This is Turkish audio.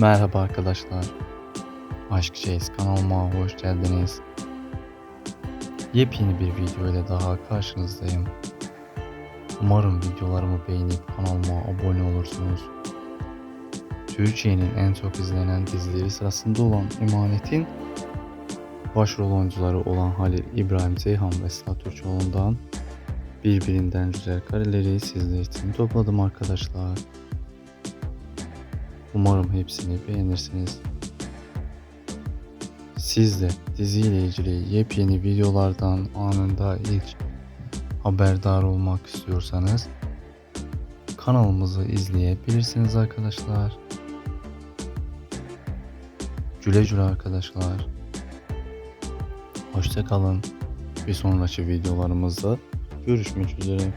Merhaba arkadaşlar. Aşk Chase kanalıma hoş geldiniz. Yepyeni bir video ile daha karşınızdayım. Umarım videolarımı beğenip kanalıma abone olursunuz. Türkiye'nin en çok izlenen dizileri sırasında olan Emanet'in başrol oyuncuları olan Halil İbrahim Ceyhan ve Sıla Türkoğlu'ndan birbirinden güzel kareleri sizler için topladım arkadaşlar. Umarım hepsini beğenirsiniz. Siz de diziyle ilgili yepyeni videolardan anında ilk haberdar olmak istiyorsanız kanalımızı izleyebilirsiniz arkadaşlar. Güle güle arkadaşlar. Hoşça kalın. Bir sonraki videolarımızda görüşmek üzere.